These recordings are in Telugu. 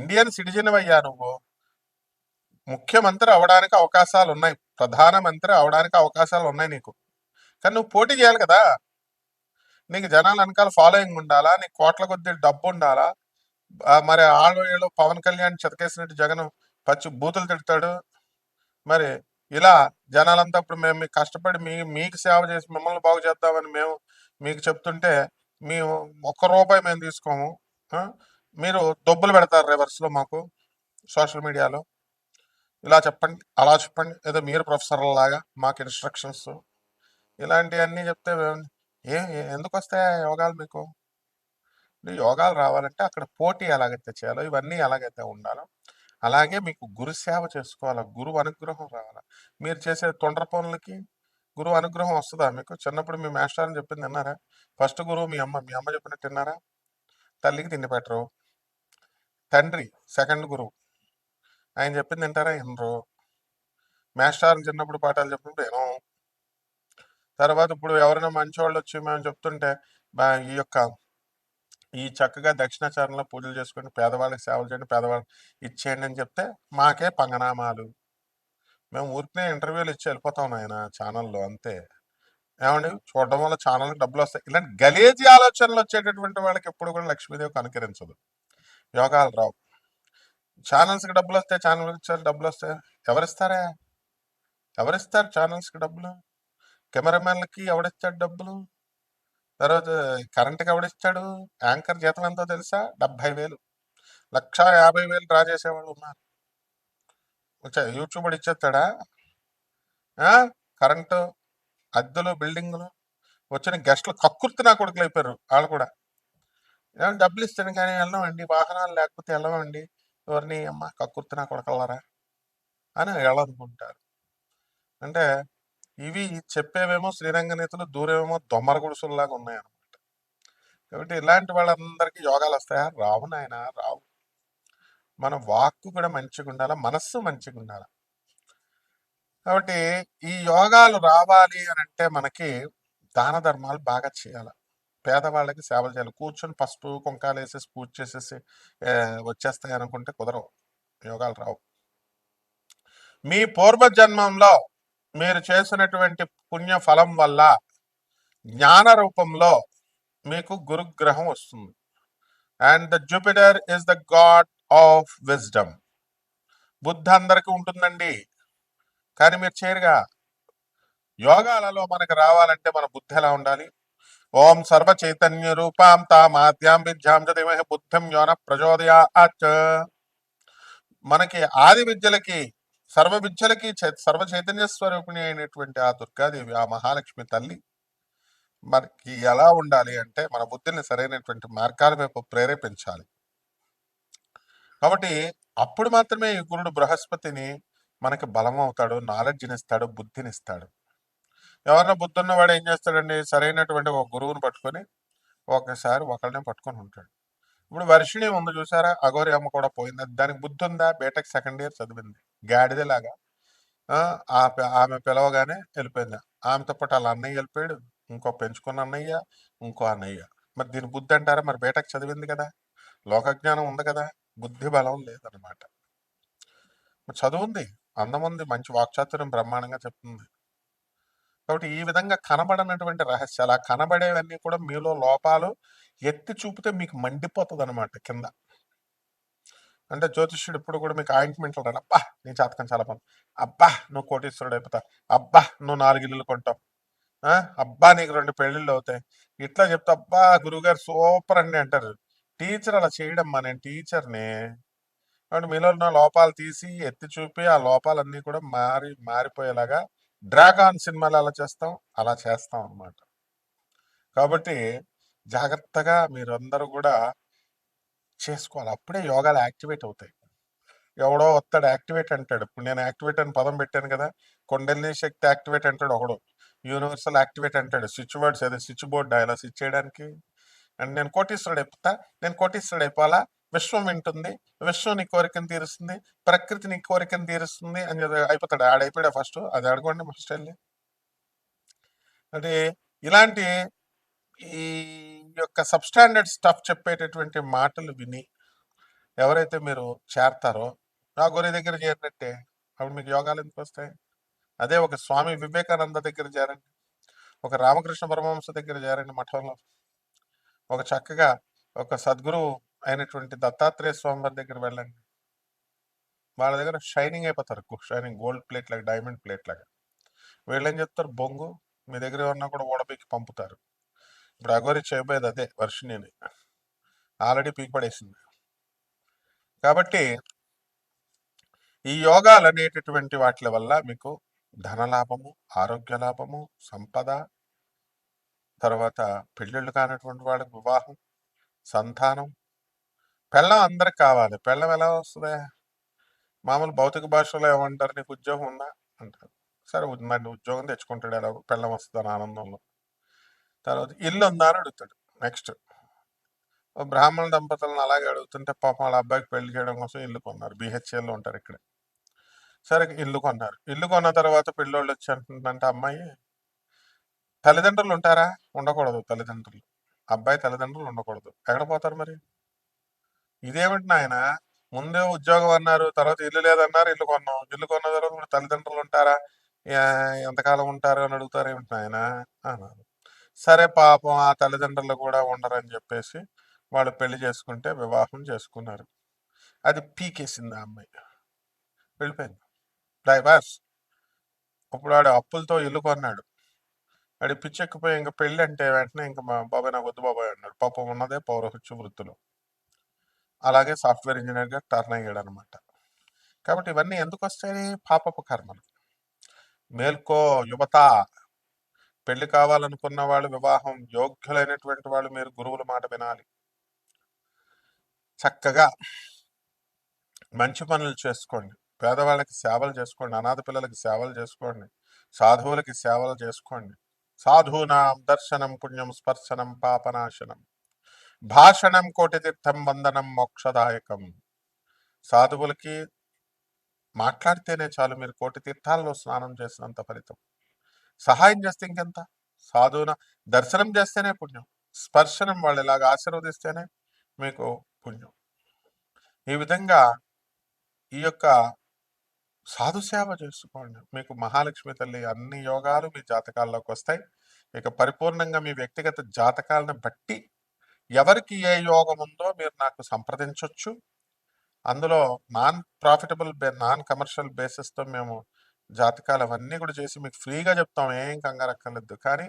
ఇండియన్ సిటిజన్ అయ్యా నువ్వు. ముఖ్యమంత్రి అవడానికి అవకాశాలు ఉన్నాయి ప్రధానమంత్రి అవడానికి అవకాశాలు ఉన్నాయి నీకు. కానీ నువ్వు పోటీ చేయాలి కదా. నీకు జనాల వెనకాల ఫాలోయింగ్ ఉండాలా? నీకు కోట్ల కొద్ది డబ్బు ఉండాలా? మరి ఆళ్ళు పవన్ కళ్యాణ్ చెతకేసినట్టు జగన్ పచ్చి బూతులు తిడతాడు. మరి ఇలా జనాలంతా ఇప్పుడు మేము మీకు కష్టపడి మీ మీకు సేవ చేసి మిమ్మల్ని బాగు చేద్దామని మేము మీకు చెప్తుంటే మేము ఒక్క రూపాయి మేము తీసుకోము. మీరు దొబ్బులు పెడతారు రివర్స్లో మాకు సోషల్ మీడియాలో ఇలా చెప్పండి అలా చెప్పండి. ఏదో మీరు ప్రొఫెసర్ల లాగా మాకు ఇన్స్ట్రక్షన్స్ ఇలాంటివన్నీ చెప్తే ఏ ఎందుకు వస్తాయా యోగాలు మీకు? యోగాలు రావాలంటే అక్కడ పోటీ ఎలాగైతే చేయాలో ఇవన్నీ ఎలాగైతే ఉండాలో అలాగే మీకు గురు సేవ చేసుకోవాలా గురువు అనుగ్రహం రావాలా. మీరు చేసే తొండ్ర పనులకి గురువు అనుగ్రహం వస్తుందా మీకు? చిన్నప్పుడు మీ మాస్టర్ అని చెప్పింది విన్నారా ఫస్ట్ గురువు మీ అమ్మ మీ అమ్మ చెప్పినట్టు విన్నారా తల్లికి తిండి పెట్టరు. తండ్రి సెకండ్ గురువు. ఆయన చెప్పింది వింటారా? వినరు మేస్టార్ చిన్నప్పుడు పాఠాలు చెప్పినప్పుడు వినం తర్వాత ఇప్పుడు ఎవరైనా మంచివాళ్ళు వచ్చి మేము చెప్తుంటే ఈ యొక్క ఈ చక్కగా దక్షిణాచారంలో పూజలు చేసుకుని పేదవాళ్ళకి సేవలు చేయండి పేదవాళ్ళకి ఇచ్చేయండి అని చెప్తే మాకే పంగనామాలు. మేము ఊరికనే ఇంటర్వ్యూలు ఇచ్చి వెళ్ళిపోతాం ఆయన ఛానల్లో అంతే. ఏమండి? చూడడం వల్ల ఛానల్కి డబ్బులు వస్తాయి. ఇలాంటి గలేజీ ఆలోచనలు వచ్చేటటువంటి వాళ్ళకి ఎప్పుడు కూడా లక్ష్మీదేవి కనుకరించదు. యోగాలు రావు. ఛానల్స్కి డబ్బులు వస్తాయి ఛానల్కి ఇచ్చారు డబ్బులు వస్తాయి ఎవరిస్తారా? ఎవరిస్తారు ఛానల్స్కి డబ్బులు? కెమెరామెన్లకి ఎవడిస్తాడు డబ్బులు? తర్వాత కరెంట్కి ఎవడిస్తాడు యాంకర్ జీతం ఎంతో తెలుసా? డెబ్భై వేలు. లక్ష యాభై వేలు డ్రా చేసేవాళ్ళు ఉన్నారు. యూట్యూబ్ ఇచ్చేస్తాడా? కరెంటు అద్దెలు బిల్డింగులు వచ్చిన గెస్ట్లు కక్కుర్తి నా కొడుకులు అయిపోయారు వాళ్ళు కూడా. ఏమన్నా డబ్బులు ఇస్తాను కానీ వెళ్ళమండి. వాహనాలు లేకపోతే వెళ్ళమండి. ఎవరిని అమ్మ కక్కుర్తినా కొడకల్లరా కొడకల్లారా అని వెళ్ళనుకుంటారు అంటే ఇవి చెప్పేవేమో శ్రీరంగ నేతలు దూరేమో దొమ్మర గుడుసుల్లాగా ఉన్నాయన్నమాట. కాబట్టి ఇలాంటి వాళ్ళందరికీ యోగాలు వస్తాయా? రావు నాయన రావు. మన వాక్కు కూడా మంచిగా ఉండాలి? మనస్సు మంచిగా ఉండాలి? కాబట్టి ఈ యోగాలు రావాలి అని అంటే మనకి దాన ధర్మాలు బాగా చేయాలి? పేదవాళ్ళకి సేవలు చేయాలి. కూర్చొని పసుపు కుంకాలు వేసేసి పూజ చేసేసి వచ్చేస్తాయి అనుకుంటే కుదరవు. యోగాలు రావు. మీ పూర్వజన్మంలో మీరు చేసినటువంటి పుణ్య ఫలం వల్ల జ్ఞాన రూపంలో మీకు గురుగ్రహం వస్తుంది. And the Jupiter is the god of wisdom. బుద్ధి అందరికీ ఉంటుందండి. కానీ మీరు చేరుగా యోగాలలో మనకు రావాలంటే మన బుద్ధి ఎలా ఉండాలి? ఓం సర్వ చైతన్య రూపాం తామాద్యాం విద్యాం చదిమహ బుద్ధిం యోన ప్రచోదయాత్. మనకి ఆది విద్యలకి సర్వ విద్యలకి చై- సర్వ చైతన్య స్వరూపిణి అయినటువంటి ఆ దుర్గాదేవి ఆ మహాలక్ష్మి తల్లి మనకి ఎలా ఉండాలి అంటే మన బుద్ధిని సరైనటువంటి మార్గాల వైపు ప్రేరేపించాలి. కాబట్టి అప్పుడు మాత్రమే ఈ గురుడు బృహస్పతిని మనకి బలం అవుతాడు నాలెడ్జ్ని ఇస్తాడు బుద్ధిని ఇస్తాడు. ఎవరన్నా బుద్ధి వాడు ఏం చేస్తాడండి? సరైనటువంటి ఒక గురువుని పట్టుకొని ఒకసారి ఒకళ్ళనే పట్టుకొని ఉంటాడు. ఇప్పుడు వర్షిణి ఉంది చూసారా? అగోరి అమ్మ కూడా పోయింది. దానికి బుద్ధి ఉందా? బీటెక్ సెకండ్ ఇయర్ చదివింది. గాడిదలాగా ఆ, ఆమె పిలవగానే వెళ్ళిపోయింది. ఆమెతో పాటు వాళ్ళ అన్నయ్య వెళ్ళిపోయాడు. ఇంకో పెంచుకున్న అన్నయ్య ఇంకో అన్నయ్య. మరి దీని బుద్ధి అంటారా? మరి బీటెక్ చదివింది కదా. లోకజ్ఞానం ఉంది కదా. బుద్ధి బలం లేదనమాట చదువుంది చదువు ఉంది. అందం ఉంది. మంచి వాక్చాతుర్యం బ్రహ్మాండంగా చెప్తుంది. కాబట్టి ఈ విధంగా కనబడనటువంటి రహస్యాలు ఆ కనబడేవన్నీ కూడా మీలో లోపాలు ఎత్తి చూపితే మీకు మండిపోతుంది అనమాట కింద. అంటే జ్యోతిష్యుడు ఇప్పుడు కూడా మీకు ఆయింట్మెంట్లు రాడు అబ్బా నీ జాతకం చాలా పని అబ్బా నువ్వు కోటీశ్వరుడు అయిపోతావు అబ్బా నువ్వు నాలుగు ఇల్లులు కొంటావు. అబ్బా నీకు రెండు పెళ్ళిళ్ళు అవుతాయి. ఇట్లా చెప్తా అబ్బా గురువుగారు సూపర్ అండి అంటారు. టీచర్ అలా చేయడమ్మా నేను టీచర్ని. కాబట్టి మీలో ఉన్న లోపాలు తీసి ఎత్తి చూపి ఆ లోపాలన్నీ కూడా మారి మారిపోయేలాగా డ్రాగాన్ సినిమాలు అలా చేస్తాం అలా చేస్తాం అన్నమాట. కాబట్టి జాగ్రత్తగా మీరందరూ కూడా చేసుకోవాలి. అప్పుడే యోగాలు యాక్టివేట్ అవుతాయి. ఎవడో వస్తాడు యాక్టివేట్ అంటాడు. ఇప్పుడు నేను యాక్టివేట్ అని పదం పెట్టాను కదా కొండల్ని శక్తి యాక్టివేట్ అంటాడు ఒకడు. యూనివర్సల్ యాక్టివేట్ అంటాడు. స్విచ్ బోర్డ్స్ అదే స్విచ్ బోర్డ్ ఇలా స్విచ్ చేయడానికి అండ్ నేను కోటీశ్వరుడు అయిపోతా నేను కోటీశ్వరుడు అయిపోవాలా? విశ్వం వింటుంది విశ్వం నీ కోరికను తీరుస్తుంది ప్రకృతి నీ కోరికను తీరుస్తుంది అని చెప్పి అయిపోతాడు. ఆడైపోయాడు ఫస్ట్. అది అడగండి ఫస్ట్ వెళ్ళి అంటే ఇలాంటి ఈ యొక్క సబ్స్టాండర్డ్ స్టఫ్ చెప్పేటటువంటి మాటలు విని ఎవరైతే మీరు చేరతారో నా గురి దగ్గర చేరినట్టే. అప్పుడు మీకు యోగాలు ఎందుకు వస్తాయి? అదే ఒక స్వామి వివేకానంద దగ్గర చేరండి. ఒక రామకృష్ణ పరమహంస దగ్గర చేరండి మఠంలో. ఒక చక్కగా ఒక సద్గురు అయినటువంటి దత్తాత్రేయ స్వామి వారి దగ్గర వెళ్ళండి. వాళ్ళ దగ్గర షైనింగ్ అయిపోతారు. షైనింగ్ గోల్డ్ ప్లేట్ లాగా డైమండ్ ప్లేట్ లాగా. వీళ్ళు ఏం చెప్తారు బొంగు మీ దగ్గర ఏమన్నా కూడా ఓడపీకి పంపుతారు. ఇప్పుడు అగోరి చేయబోయేది అదే వర్షిణిని. ఆల్రెడీ పీకి పడేసింది. కాబట్టి ఈ యోగాలు అనేటటువంటి వాటి వల్ల మీకు ధనలాభము ఆరోగ్య లాభము సంపద తర్వాత పెళ్ళిళ్ళు కానటువంటి వాళ్ళకి వివాహం సంతానం పెళ్ళం అందరికి కావాలి. పెళ్ళం ఎలా వస్తుంది? మామూలు భౌతిక భాషలో ఏమంటారు? నీకు ఉద్యోగం ఉందా? అంటారు. సరే మరి ఉద్యోగం తెచ్చుకుంటాడు ఎలా పెళ్ళం వస్తుందని ఆనందంలో. తర్వాత ఇల్లు ఉందా అని అడుగుతాడు. నెక్స్ట్. బ్రాహ్మణ దంపతులను అలాగే అడుగుతుంటే పాపం వాళ్ళ అబ్బాయికి పెళ్ళి చేయడం కోసం ఇల్లు కొన్నారు. బీహెచ్ఎల్లో ఉంటారు ఇక్కడ. సరే ఇల్లు కొన్నారు. ఇల్లు కొన్న తర్వాత పిల్లోళ్ళు వచ్చి అంటుందంటే అమ్మాయి తల్లిదండ్రులు ఉంటారా? ఉండకూడదు తల్లిదండ్రులు. అబ్బాయి తల్లిదండ్రులు ఉండకూడదు. ఎక్కడ పోతారు మరి? ఇదేమిటి నాయన? ముందే ఉద్యోగం అన్నారు తర్వాత ఇల్లు లేదన్నారు ఇల్లు కొన్నాం. ఇల్లు కొన్న తర్వాత తల్లిదండ్రులు ఉంటారా? ఎంతకాలం ఉంటారు అని అడుగుతారు ఏమిటి నాయన? అన్నారు. సరే పాపం ఆ తల్లిదండ్రులు కూడా ఉండరని చెప్పేసి వాళ్ళు పెళ్ళి చేసుకుంటే వివాహం చేసుకున్నారు. అది పీకేసింది ఆ అమ్మాయి. వెళ్ళిపోయింది. డైవర్స్. ఇప్పుడు వాడు అప్పులతో ఇల్లు కొన్నాడు. వాడి పిచ్చెక్కిపోయి ఇంకా పెళ్ళి అంటే వెంటనే ఇంకా మా బాబాయ్ నాకు వద్దు బాబాయ్ అన్నాడు. పాపం ఉన్నదే పౌరహత్య వృత్తులు. అలాగే సాఫ్ట్వేర్ ఇంజనీర్గా టర్న్ అయ్యాడు అనమాట కాబట్టి ఇవన్నీ ఎందుకు వస్తాయి? పాపపు కర్మలు. మేల్కో యువత పెళ్ళి కావాలనుకున్న వాళ్ళు వివాహం యోగ్యులైనటువంటి వాళ్ళు మీరు గురువుల మాట వినాలి. చక్కగా మంచి పనులు చేసుకోండి. పేదవాళ్ళకి సేవలు చేసుకోండి అనాథ పిల్లలకి సేవలు చేసుకోండి సాధువులకి సేవలు చేసుకోండి. సాధూనాం దర్శనం పుణ్యం స్పర్శనం పాపనాశనం. భాషణం కోటి తీర్థం వందనం మోక్షదాయకం. సాధువులకి మాట్లాడితేనే చాలు మీరు కోటి తీర్థాల్లో స్నానం చేసినంత ఫలితం. సహాయం చేస్తే ఇంకెంత? సాధువున దర్శనం చేస్తేనే పుణ్యం. స్పర్శనం వాళ్ళు ఇలాగ ఆశీర్వదిస్తేనే మీకు పుణ్యం. ఈ విధంగా ఈ యొక్క సాధు సేవ చేసుకోండి. మీకు మహాలక్ష్మి తల్లి అన్ని యోగాలు మీ జాతకాల్లోకి వస్తాయి. ఇక పరిపూర్ణంగా మీ వ్యక్తిగత జాతకాలను బట్టి ఎవరికి ఏ యోగం ఉందో మీరు నాకు సంప్రదించవచ్చు అందులో నాన్ ప్రాఫిటబుల్ బే నాన్ కమర్షియల్ బేసిస్తో మేము జాతకాలు అవన్నీ కూడా చేసి మీకు ఫ్రీగా చెప్తాం. ఏం కంగారక్కర్లేదు కానీ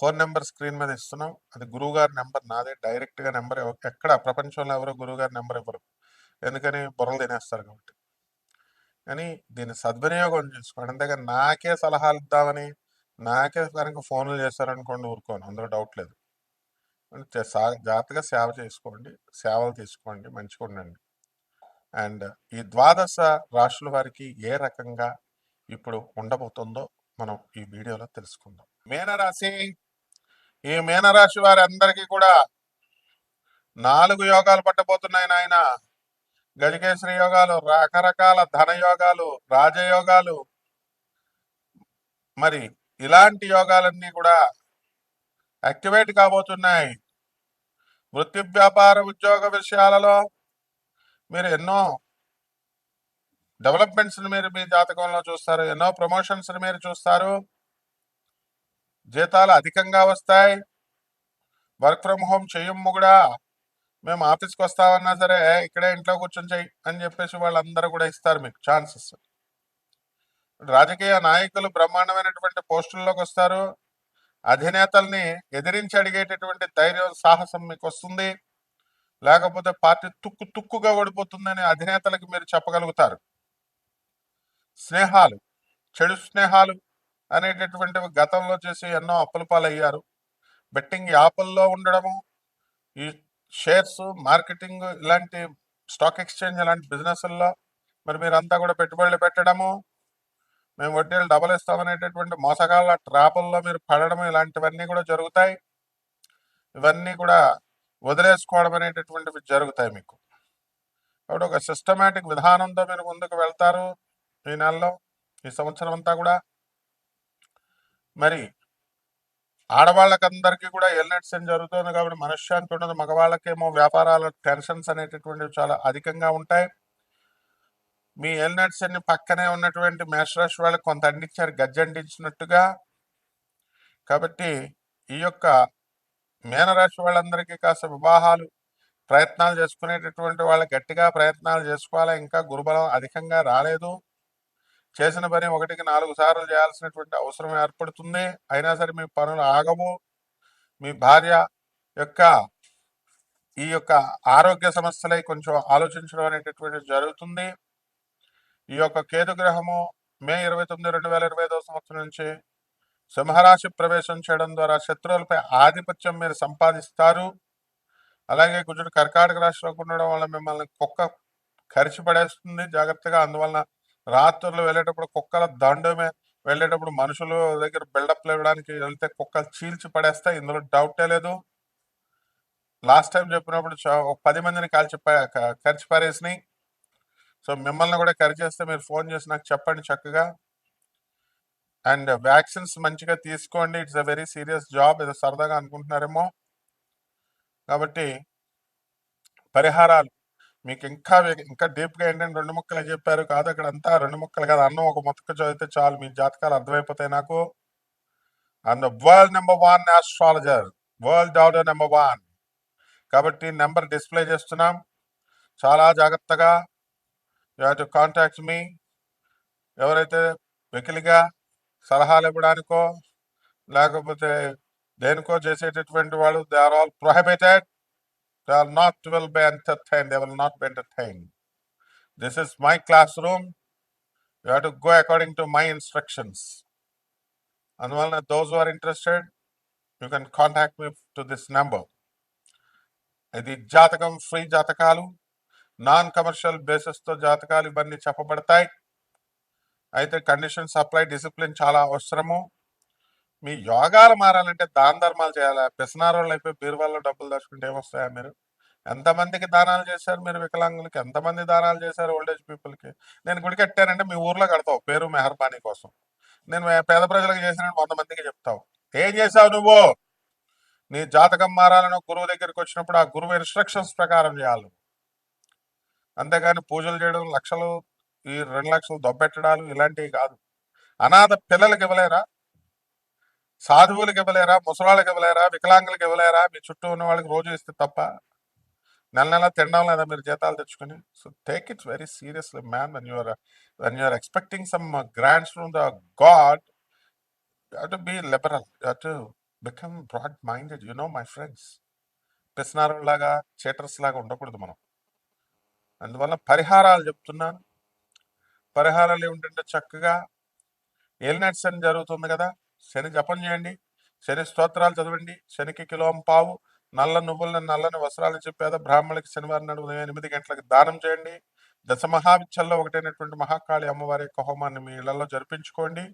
ఫోన్ నెంబర్ స్క్రీన్ మీద ఇస్తున్నాం. అది గురువుగారి నెంబర్ నాదే. డైరెక్ట్గా నెంబర్ ఎక్కడ ప్రపంచంలో ఎవరో గురువుగారి నెంబర్ ఇవ్వరు. ఎందుకని బుర్రలు తినేస్తారు కాబట్టి. కానీ దీన్ని సద్వినియోగం చేసుకోండి. అంతేగా నాకే సలహాలు ఇద్దామని నాకే కనుక ఫోన్లు చేస్తారనుకోండి ఊరుకోను. అందులో డౌట్ లేదు. జాగ్రత్తగా సేవ చేసుకోండి. సేవలు తీసుకోండి. మంచిగా ఉండండి అండ్ ఈ ద్వాదశ రాశుల వారికి ఏ రకంగా ఇప్పుడు ఉండబోతుందో మనం ఈ వీడియోలో తెలుసుకుందాం. మీనరాశి ఈ మీనరాశి వారి అందరికీ కూడా నాలుగు యోగాలు పట్టబోతున్నాయి నాయన. గజకేశ్వరి యోగాలు రకరకాల ధన యోగాలు రాజయోగాలు. మరి ఇలాంటి యోగాలన్నీ కూడా యాక్టివేట్ కాబోతున్నాయి. వృత్తి వ్యాపార ఉద్యోగ విషయాలలో మీరు ఎన్నో డెవలప్మెంట్స్ని మీరు మీ జాతకంలో చూస్తారు ఎన్నో ప్రమోషన్స్ని మీరు చూస్తారు. జీతాలు అధికంగా వస్తాయి. వర్క్ ఫ్రమ్ హోమ్ చెయ్యము కూడా. మేము ఆఫీస్కి వస్తామన్నా సరే ఇక్కడే ఇంట్లో కూర్చొని చెయ్యి అని చెప్పేసి వాళ్ళందరూ కూడా ఇస్తారు మీకు ఛాన్సెస్. రాజకీయ నాయకులు బ్రహ్మాండమైనటువంటి పోస్టుల్లోకి వస్తారు. అధినేతల్ని ఎదిరించి అడిగేటటువంటి ధైర్యం సాహసం మీకు వస్తుంది లేకపోతే పార్టీ తుక్కు తుక్కుగా ఓడిపోతుందని అధినేతలకు మీరు చెప్పగలుగుతారు. స్నేహాలు చెడు స్నేహాలు అనేటటువంటివి గతంలో చేసి ఎన్నో అప్పుల పాలయ్యారు. బెట్టింగ్ యాప్ల్లో ఉండడము ఈ షేర్స్ మార్కెటింగ్ ఇలాంటి స్టాక్ ఎక్స్చేంజ్ ఇలాంటి బిజినెస్ల్లో మరి మీరంతా కూడా పెట్టుబడులు పెట్టడము మేము వడ్డీలు డబల్ ఇస్తామనేటటువంటి మోసగాళ్ళ ట్రాపుల్లో మీరు పడడం ఇలాంటివన్నీ కూడా జరుగుతాయి. ఇవన్నీ కూడా వదిలేసుకోవడం అనేటటువంటివి జరుగుతాయి మీకు. కాబట్టి ఒక సిస్టమేటిక్ విధానంతో మీరు ముందుకు వెళ్తారు ఈ నెలలో ఈ సంవత్సరం అంతా కూడా. మరి ఆడవాళ్ళకందరికీ కూడా ఎల్నెట్సన్ అని జరుగుతుంది కాబట్టి మనశ్శాంతి ఉండదు మగవాళ్ళకేమో వ్యాపారాల టెన్షన్స్ అనేటటువంటివి చాలా అధికంగా ఉంటాయి. మీ ఎల్నట్స్ అన్ని పక్కనే ఉన్నటువంటి మేషరాశి వాళ్ళకి కొంత అందించారు గజ్జండించినట్టుగా కాబట్టి ఈ యొక్క మీనరాశి వాళ్ళందరికీ కాస్త వివాహాలు ప్రయత్నాలు చేసుకునేటటువంటి వాళ్ళు గట్టిగా ప్రయత్నాలు చేసుకోవాలి? ఇంకా గురుబలం అధికంగా రాలేదు. చేసిన పని ఒకటికి నాలుగు సార్లు చేయాల్సినటువంటి అవసరం ఏర్పడుతుంది. అయినా సరే మీ పనులు ఆగవు. మీ భార్య యొక్క ఈ యొక్క ఆరోగ్య సమస్యలై కొంచెం ఆలోచించడం అనేటటువంటి జరుగుతుంది. ఈ యొక్క కేతు గ్రహము మే ఇరవై తొమ్మిది రెండు వేల ఇరవై ఐదవ సంవత్సరం నుంచి సింహరాశి ప్రవేశం చేయడం ద్వారా శత్రువులపై ఆధిపత్యం మీరు సంపాదిస్తారు. అలాగే కొంచెం కర్కాటక రాశిలోకి ఉండడం వల్ల మిమ్మల్ని కుక్క ఖర్చు పడేస్తుంది జాగ్రత్తగా. అందువలన రాత్రులు వెళ్ళేటప్పుడు కుక్కల దండమే వెళ్ళేటప్పుడు మనుషులు దగ్గర బిల్డప్ ఇవ్వడానికి వెళ్తే కుక్కలు చీల్చి పడేస్తాయి. ఇందులో డౌటే లేదు. లాస్ట్ టైం చెప్పినప్పుడు చా- ఒక పది మందిని కాల్చి ప- కరిచి పారేసినాయి. సో మిమ్మల్ని కూడా కరిచేస్తే మీరు ఫోన్ చేసి నాకు చెప్పండి చక్కగా. అండ్ వ్యాక్సిన్స్ మంచిగా తీసుకోండి. It's a very serious job ఏదో సరదాగా అనుకుంటున్నారేమో. కాబట్టి పరిహారాలు. మీకు ఇంకా ఇంకా డీప్గా ఏంటంటే రెండు ముక్కలు చెప్పారు. కాదు అక్కడ అంతా రెండు ముక్కలు కాదు. అన్నం ఒక ముక్క చదివితే చాలు. మీ జాతకాలు అర్థమైపోతాయి నాకు. And world number one astrologer world order number one కాబట్టి నెంబర్ డిస్ప్లే చేస్తున్నాం. చాలా జాగ్రత్తగా. యూ టు కాంటాక్ట్ మీ ఎవరైతే వెకిలిగా సలహాలు ఇవ్వడానికో లేకపోతే దేనికో చేసేటటువంటి వాళ్ళు they are all prohibited they are not will be entertain they will not be entertain this is my classroom you have to go according to my instructions అందువలన those are interested you can contact me to this number ఇది జాతకం ఫ్రీ జాతకాలు. నాన్ కమర్షియల్ బేసిస్తో జాతకాలు ఇవన్నీ చెప్పబడతాయి. అయితే కండిషన్ సప్లై డిసిప్లిన్ చాలా అవసరము. మీ యోగాలు మారాలంటే దాన ధర్మాలు చేయాలి? పిసనారోళ్ళు అయిపోయి బీరువాల్లో డబ్బులు దాచుకుంటే ఏమొస్తాయా మీరు? ఎంతమందికి దానాలు చేశారు మీరు వికలాంగులకి? ఎంతమంది దానాలు చేశారు ఓల్డేజ్ పీపుల్కి నేను గుడి కట్టానంటే మీ ఊర్లో కడతావు పేరు మెహర్బానీ కోసం. నేను పేద ప్రజలకు చేసిన వంద మందికి చెప్తావు. ఏం చేసావు నువ్వు? నీ జాతకం మారాలని గురువు దగ్గరికి వచ్చినప్పుడు ఆ గురువు ఇన్స్ట్రక్షన్స్ ప్రకారం చేయాలి నువ్వు. అంతేగాని పూజలు చేయడం లక్షలు ఈ రెండు లక్షలు దొబ్బెట్టడాలు ఇలాంటివి కాదు. అనాథ పిల్లలకి ఇవ్వలేరా? సాధువులకు ఇవ్వలేరా? ముసలాళ్ళకి ఇవ్వలేరా? వికలాంగులకు ఇవ్వలేరా? మీ చుట్టూ ఉన్న వాళ్ళకి రోజు ఇస్తే తప్ప? నెల నెల తినడం లేదా మీరు జీతాలు తెచ్చుకొని? So take it's very seriously man one you are one you are expecting some grants from the god to be liberal to become broad minded you know my friends లాగా చేటర్స్ లాగా ఉండకూడదు మనం. అందువల్ల పరిహారాలు చెప్తున్నాను. పరిహారాలు ఏమిటంటే చక్కగా ఏలినాటి అని జరుగుతుంది కదా శని జపం చేయండి శని స్తోత్రాలు చదవండి శనికి కిలోం పావు నల్ల నువ్వులను నల్లని వస్త్రాలు చెప్పేద బ్రాహ్మణులకి శనివారం నాడు ఉదయం ఎనిమిది గంటలకు దానం చేయండి. దశ మహావిచ్చల్లో ఒకటైనటువంటి మహాకాళి అమ్మవారి యొక్క హోమాన్ని మీ ఇళ్ళలో జరిపించుకోండి.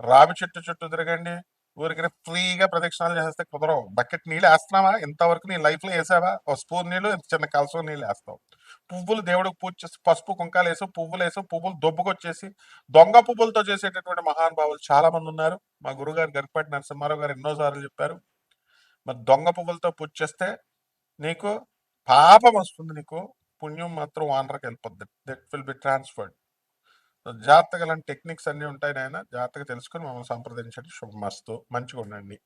రావి చెట్టు చుట్టూ తిరగండి. ఊరికి ఫ్రీగా ప్రదక్షిణాలు చేస్తే కుదరవు. బకెట్ నీళ్ళు వేస్తున్నావా? ఇంతవరకు నీ లైఫ్లో వేసావా? ఒక స్పూన్ నీళ్ళు ఇంత చిన్న కలసం నీళ్ళు వేస్తావు. పువ్వులు దేవుడికి పూజ చేసి పసుపు కుంకాలు వేసి పువ్వులు వేసి పువ్వులు దొబ్బుకొచ్చేసి దొంగ పువ్వులతో చేసేటటువంటి మహానుభావులు చాలా మంది ఉన్నారు. మా గురుగారు గరిపాటి నరసింహారావు గారు ఎన్నోసార్లు చెప్పారు. మరి దొంగ పువ్వులతో పూజ చేస్తే నీకు పాపం వస్తుంది నీకు. పుణ్యం మాత్రం వానరకి వెళ్ళిపోద్ది. దట్ విల్ బి ట్రాన్స్ఫర్డ్ జాగ్రత్తగా టెక్నిక్స్ అన్నీ ఉంటాయి నాయన. జాగ్రత్తగా తెలుసుకొని మమ్మల్ని సంప్రదించండి. శుభమస్తు. మంచిగా ఉండండి.